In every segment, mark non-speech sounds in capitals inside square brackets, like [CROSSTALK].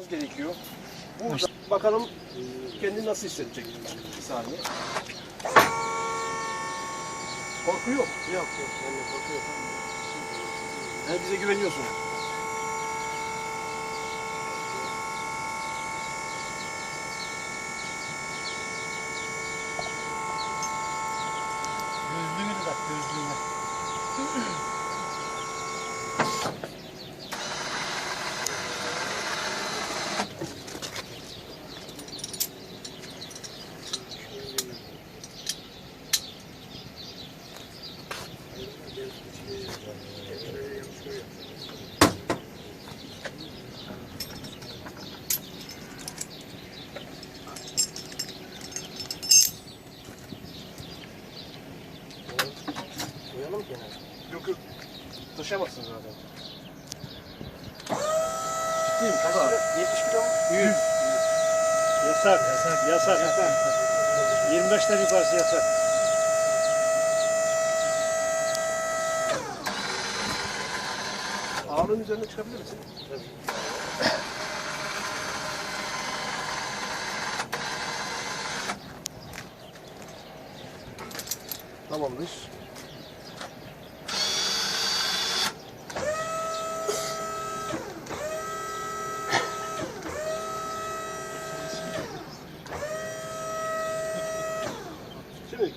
gerekiyor. Burada bakalım e, kendini nasıl hissedecek bir saniye. Korku yok. Yok yok. Ben de korkuyorum. Yani bize güveniyorsun. Gözlüğümü de tak gözlüğümü. [CLEARS THROAT] Koyalım kenara. Yok yok. Taşıyamazsın zaten. Ciddiyim. Kaç kilo? 70 kilo mu? 100. Yasak. Yasak. Yasak. 25'ten yukarısı yasak. Ağırlığın üzerine çıkabilir misin? Tamamdır. Şimdi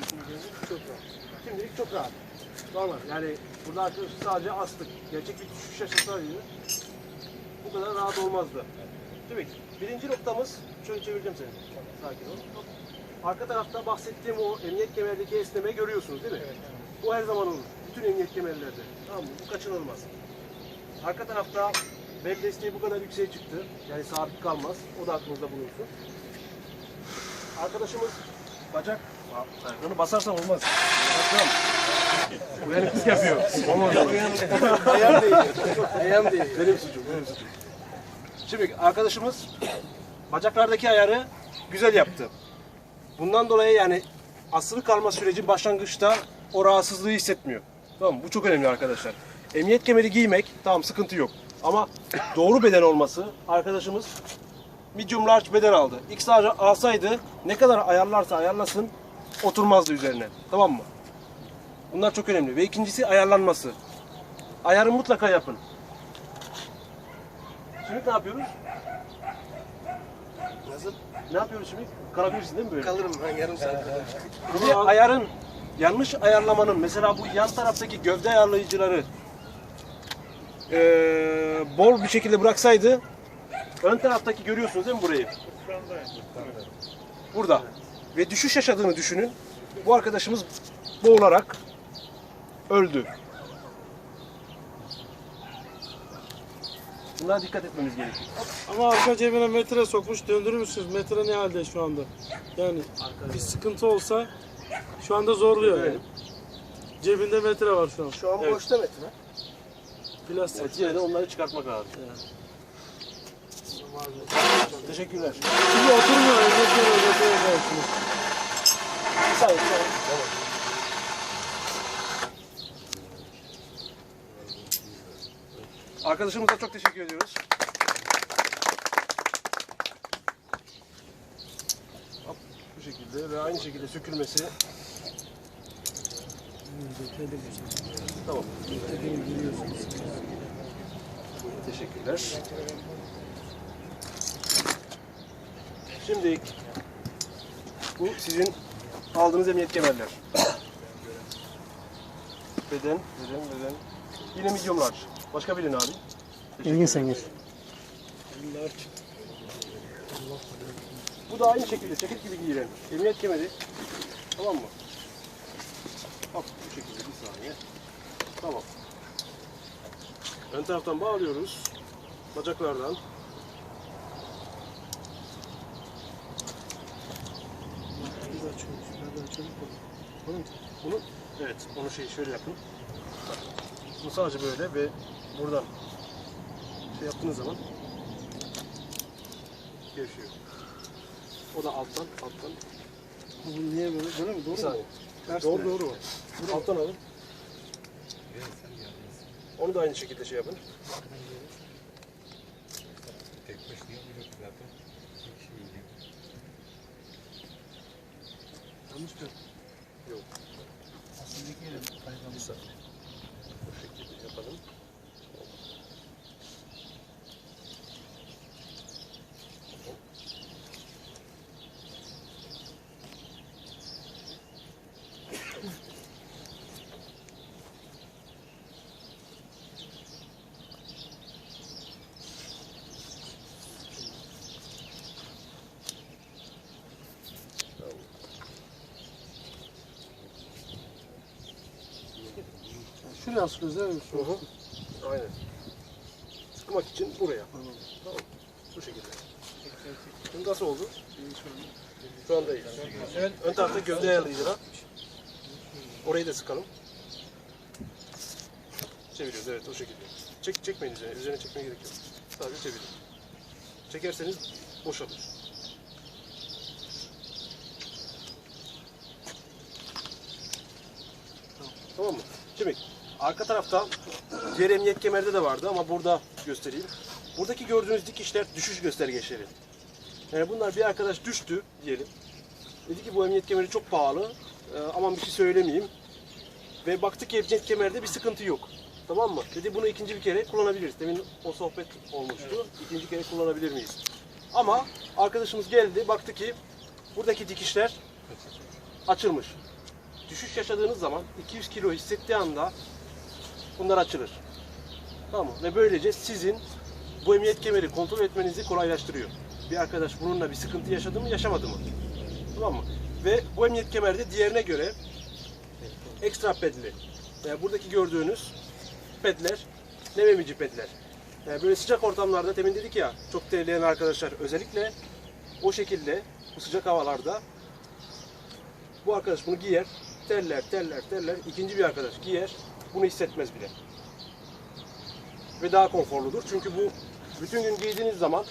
hissediyorsun? Çok rahat. Şimdilik çok rahat. Normal. Yani burada arkadaşlar sadece astık. Gerçek bir düşüş yaşasaydı bu kadar rahat olmazdı. Şimdi birinci noktamız, şöyle çevireceğim seni. Sakin ol. Arka tarafta bahsettiğim o emniyet kemerdeki esnemeyi görüyorsunuz değil mi? Bu her zaman olur. Bütün emniyet kemerlerde. Tamam mı? Bu kaçınılmaz. Arka tarafta bel desteği bu kadar yükseğe çıktı. Yani sabit kalmaz. O da aklınızda bulunsun. Arkadaşımız bacak ayaklarını basarsan olmaz. Bakalım. Uyanıklık yapıyor. Olmaz. Ayağım değil. Ayağım değil. Benim suçum. Benim suçum. Şimdi arkadaşımız bacaklardaki ayarı güzel yaptı. Bundan dolayı yani asılı kalma süreci başlangıçta o rahatsızlığı hissetmiyor. Tamam? Bu çok önemli arkadaşlar. Emniyet kemeri giymek tamam sıkıntı yok. Ama doğru beden olması arkadaşımız medium large beden aldı. X large alsaydı ne kadar ayarlarsa ayarlasın oturmazdı üzerine. Tamam mı? Bunlar çok önemli. Ve ikincisi ayarlanması. Ayarı mutlaka yapın. Şimdi ne yapıyoruz? Nasıl? Ne yapıyoruz şimdi? Kalabilirsin değil mi böyle? Kalırım ben yarım saat kadar. Bir de ayarın, yanlış ayarlamanın, mesela bu yan taraftaki gövde ayarlayıcıları eee, bol bir şekilde bıraksaydı, ön taraftaki görüyorsunuz değil mi burayı? Burada. Ve düşüş yaşadığını düşünün. Bu arkadaşımız boğularak öldü. Bunlara dikkat etmemiz gerekiyor. Ama arka cebine metre sokmuş döndürmüşsünüz. Metre ne halde şu anda? Yani bir sıkıntı olsa şu anda zorluyor yani. Evet. Cebinde metre var şu an. Şu an boşta metre. Plastik. Evet, yine de onları çıkartmak lazım. Teşekkürler. Şimdi oturmuyor. Emniyet yeri ödetiyor karşısında. Sağ olun. Arkadaşımıza çok teşekkür ediyoruz. Hop, bu şekilde ve aynı şekilde sökülmesi. Tamam. Teşekkürler. Şimdi bu sizin aldığınız emniyet kemerler. Beden, beden, beden. Yine medium large. Başka birini abi. İlgin sen geç. Bu da aynı şekilde ceket gibi giyilen emniyet kemeri. Tamam mı? Hop bu şekilde bir saniye. Tamam. Ön taraftan bağlıyoruz. Bacaklardan. Açıyoruz. Hadi açalım. Bunu, bunu evet onu şey şöyle yapın. Bak, Bunu sadece böyle ve buradan şey yaptığınız zaman gevşiyor. O da alttan, alttan. Bu niye böyle? Böyle mi? Doğru mu? Ters Doğru mi? doğru. Alttan alın. Onu da aynı şekilde şey yapın. Yanlış mı? Yok. Bir saniye. Bu şekilde yapalım. Sıkıyoruz değil mi? Hı hı. Aynen. Sıkmak için buraya. Tamam. Bu şekilde. Şimdi nasıl oldu? Şu anda iyi. Evet. Ön tarafta gövde ayarlayıcılar. Orayı da sıkalım. Çeviriyoruz evet o şekilde. Çek, çekmeyin üzerine. Üzerine çekmeye gerek yok. Sadece çevirin. Çekerseniz boşalır. Tamam mı? Şimdi arka tarafta diğer emniyet kemerde de vardı ama burada göstereyim. Buradaki gördüğünüz dikişler düşüş göstergeçleri. Yani bunlar bir arkadaş düştü diyelim. Dedi ki bu emniyet kemeri çok pahalı. Ee, aman bir şey söylemeyeyim. Ve baktık ki emniyet kemerde bir sıkıntı yok. Tamam mı? Dedi bunu ikinci bir kere kullanabiliriz. Demin o sohbet olmuştu. İkinci kere kullanabilir miyiz? Ama arkadaşımız geldi baktı ki buradaki dikişler açılmış. Düşüş yaşadığınız zaman 200 kilo hissettiği anda bunlar açılır. Tamam mı? Ve böylece sizin bu emniyet kemeri kontrol etmenizi kolaylaştırıyor. Bir arkadaş bununla bir sıkıntı yaşadı mı yaşamadı mı? Tamam mı? Ve bu emniyet kemerde diğerine göre ekstra pedli. Yani buradaki gördüğünüz pedler nem emici pedler. Yani böyle sıcak ortamlarda demin dedik ya çok terleyen arkadaşlar özellikle o şekilde bu sıcak havalarda bu arkadaş bunu giyer, terler, terler, terler. İkinci bir arkadaş giyer, bunu hissetmez bile. Ve daha konforludur. Çünkü bu bütün gün giydiğiniz zaman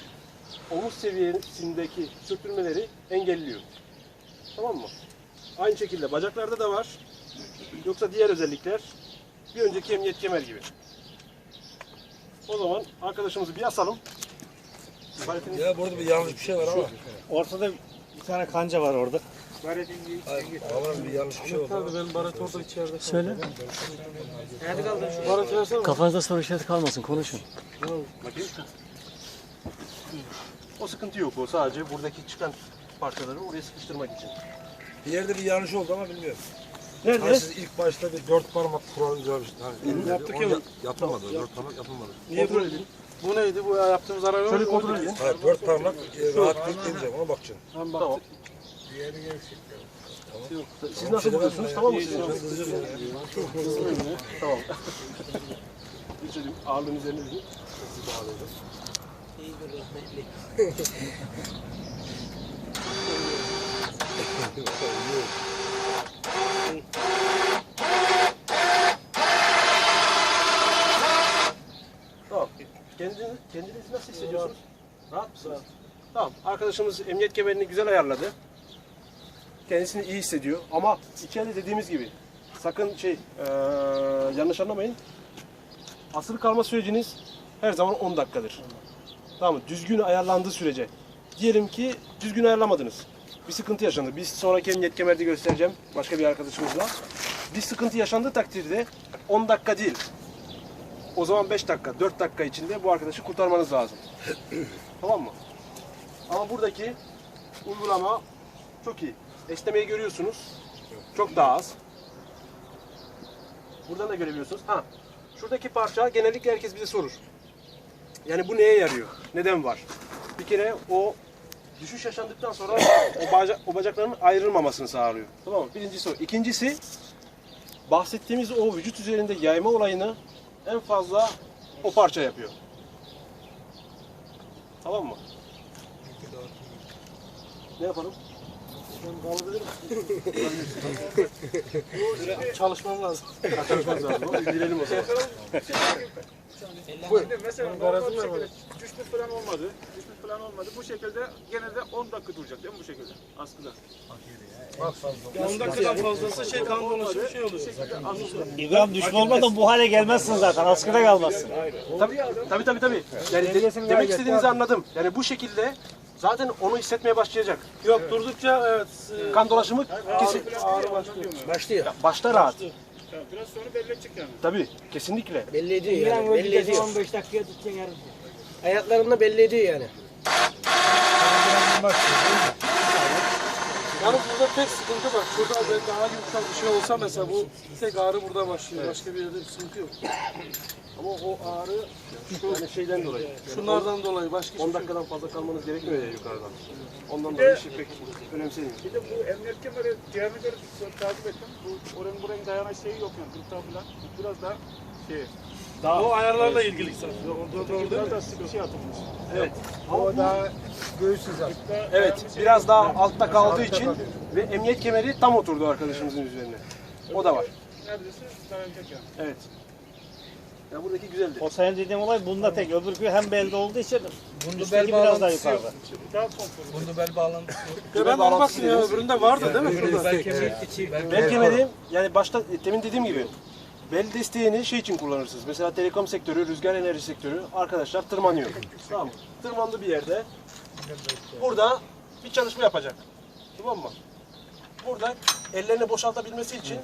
omuz seviyesindeki sürtünmeleri engelliyor. Tamam mı? Aynı şekilde bacaklarda da var. Yoksa diğer özellikler bir önceki emniyet kemer gibi. O zaman arkadaşımızı bir asalım. Ya burada bir yanlış bir şey var ama. Ortada bir tane kanca var orada. Hayır, Ama bir yanlış bir şey oldu. Abi ben baret orada içeride. Söyle. Baret versene. Kafanızda soru işareti kalmasın. Konuşun. Bakayım. O sıkıntı yok o sadece buradaki çıkan parçaları oraya sıkıştırmak için. Bir yerde bir yanlış oldu ama bilmiyorum. Nerede? Hani siz ilk başta bir dört parmak kuralı görmüştünüz. Hani Yaptık ya. ya- Yapılmadı. Dört parmak yapılmadı. Niye bu, edin. bu neydi? Bu yaptığımız araba Şöyle mı? kontrol edin. Hayır dört parmak e, rahat bekleyince ona bakacaksın. Tamam bak. Tamam. Siz nasıl buluyorsunuz? Tamam mı? Siz Tamam. Bir diyeyim, ağırlığın üzerine diyeyim. Sizi bağlayalım. Tamam. Kendinizi, kendinizi nasıl hissediyorsunuz? Rahat mısınız? Tamam. Arkadaşımız emniyet kemerini güzel ayarladı. Kendisini iyi hissediyor. Ama içeride dediğimiz gibi sakın şey eee, yanlış anlamayın. Asılı kalma süreciniz her zaman 10 dakikadır. Tamam mı? Düzgün ayarlandığı sürece. Diyelim ki düzgün ayarlamadınız. Bir sıkıntı yaşandı. Biz sonraki emniyet kemerde göstereceğim başka bir arkadaşımızla. Bir sıkıntı yaşandığı takdirde 10 dakika değil. O zaman 5 dakika, 4 dakika içinde bu arkadaşı kurtarmanız lazım. tamam mı? Ama buradaki uygulama çok iyi. Esnemeyi görüyorsunuz. Çok daha az. Buradan da görebiliyorsunuz. Ha, şuradaki parça genellikle herkes bize sorur. Yani bu neye yarıyor? Neden var? Bir kere o düşüş yaşandıktan sonra o, baca, o bacakların ayrılmamasını sağlıyor. Tamam mı? Birincisi o. İkincisi bahsettiğimiz o vücut üzerinde yayma olayını en fazla o parça yapıyor. Tamam mı? Ne yapalım? Çalışmam lazım. Çalışmamız lazım. Girelim o zaman. Şimdi mesela var şekilde düşmüş falan olmadı. Düşmüş falan olmadı. Bu şekilde gene de 10 dakika duracak değil mi bu şekilde askıda? 10 dakikadan fazlası şey kan dolaşımı bir şey oluyor. İbrahim düşme olmadan bu hale gelmezsin zaten. Askıda kalmazsın. Tabii tabii tabii. tabii. Yani de- demek istediğinizi anladım. Yani bu şekilde zaten onu hissetmeye başlayacak. Yok durdukça evet. Kan dolaşımı kesin. Ağrı başlıyor. Başlıyor. Başta rahat. Biraz sonra belli edecek yani. Tabii kesinlikle. Belli ediyor yani. Belli ediyor. 15 dakikaya tutacaksın yarın. Ayaklarında belli ediyor yani. Yalnız burada tek sıkıntı var. Şurada daha yumuşak bir şey olsa mesela bu tek ağrı burada başlıyor. Başka bir yerde bir sıkıntı yok. Ama o ağrı yani şeyden dolayı. Şunlardan dolayı başka hiçbir 10 şey dakikadan fazla kalmanız gerekmiyor ya yukarıdan. Ondan dolayı işi pek önemsemiyor. Bir de bu emniyet kemeri göre bir takip ettim. Bu oranın buranın dayanan şeyi yok yani. Gırtlağı falan. Biraz daha şey. O ayarlarla ilgili zaten. Orada doğru değil Biraz mi? daha sıkı şey atılmış. Evet. O daha Evet, biraz daha altta kaldığı için ve emniyet kemeri tam oturdu arkadaşımızın üzerine. O da var. neredeyse dayanacak yani. Evet. Ya buradaki güzeldi. O senin dediğin olay bunda tek. Öbürkü hem belde olduğu için bel üstteki biraz daha yukarıda. Bunda bel bağlantısı yok. Gören olmasın ya öbüründe vardı değil mi? Şurada. Bel kemiği içi. Bel kemeri yani başta demin dediğim gibi bel desteğini şey için kullanırsınız. Mesela telekom sektörü, rüzgar enerji sektörü arkadaşlar tırmanıyor. Tamam mı? Tırmandı bir yerde. Burada bir çalışma yapacak. Tamam mı? Burada ellerini boşaltabilmesi için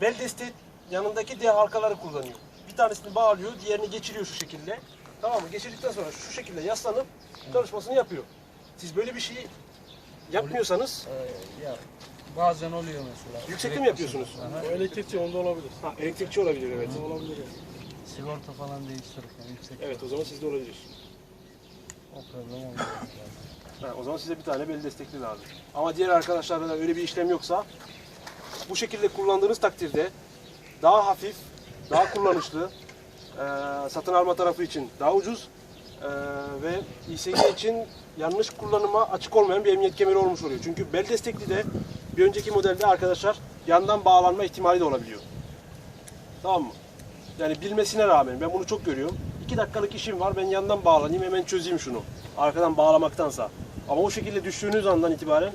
bel desteği yanındaki diğer halkaları kullanıyor. Bir tanesini bağlıyor, diğerini geçiriyor şu şekilde. Tamam mı? Geçirdikten sonra şu şekilde yaslanıp çalışmasını yapıyor. Siz böyle bir şeyi yapmıyorsanız Bazen oluyor mesela. yüksekte mi yapıyorsunuz? O elektrikçi onda olabilir. Ha, elektrikçi olabilir evet. Olabilir yani. Sigorta falan değiştirirken yüksek Evet o zaman sizde olabilir. o problem olmaz. Ha, o zaman size bir tane bel destekli lazım. Ama diğer arkadaşlarda da öyle bir işlem yoksa bu şekilde kullandığınız takdirde daha hafif, daha kullanışlı, eee, satın alma tarafı için daha ucuz eee, ve İSG için yanlış kullanıma açık olmayan bir emniyet kemeri olmuş oluyor. Çünkü bel destekli de bir önceki modelde arkadaşlar yandan bağlanma ihtimali de olabiliyor. Tamam mı? Yani bilmesine rağmen ben bunu çok görüyorum. İki dakikalık işim var ben yandan bağlanayım hemen çözeyim şunu. Arkadan bağlamaktansa. Ama o şekilde düştüğünüz andan itibaren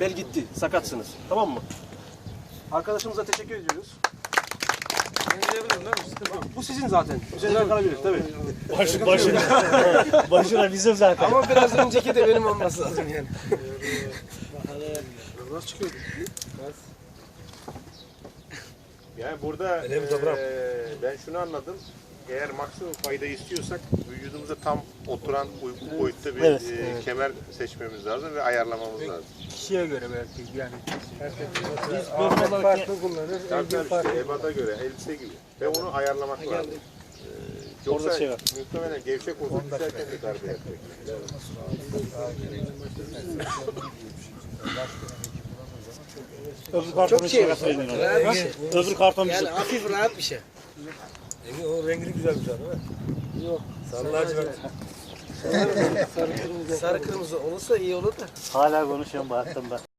bel gitti. Sakatsınız. Tamam mı? Arkadaşımıza teşekkür ediyoruz. Yenileyebilirim değil mi? Sıkıntı yok. Bu sizin zaten. Üzerine kalabilir tabii. Başı, [LAUGHS] başına, başına bizim zaten. Ama biraz önceki de benim olması lazım yani. Nasıl çıkıyor? Yani burada eee, ben şunu anladım. Eğer maksimum fayda istiyorsak vücudumuza tam oturan uygun boyutta bir Evet, eee, kemer seçmemiz lazım ve ayarlamamız lazım. Kişiye göre belki yani. Biz olarak Farklı kullanır. Tabii işte ebada göre, elbise gibi. Ve onu ayarlamak lazım. Eee, Yoksa Orada şey var. muhtemelen gevşek olsa düşerken de darbe yapacak. öbür kartonun Çok şey onu. Rahat bir şey. Öbür karton Yani bizim. hafif rahat bir şey. Engin o rengini güzel güzel değil mi? Yok. Sarı lacivert. [LAUGHS] Sarı kırmızı olursa iyi olur da. Hala konuşuyorum baktım ben.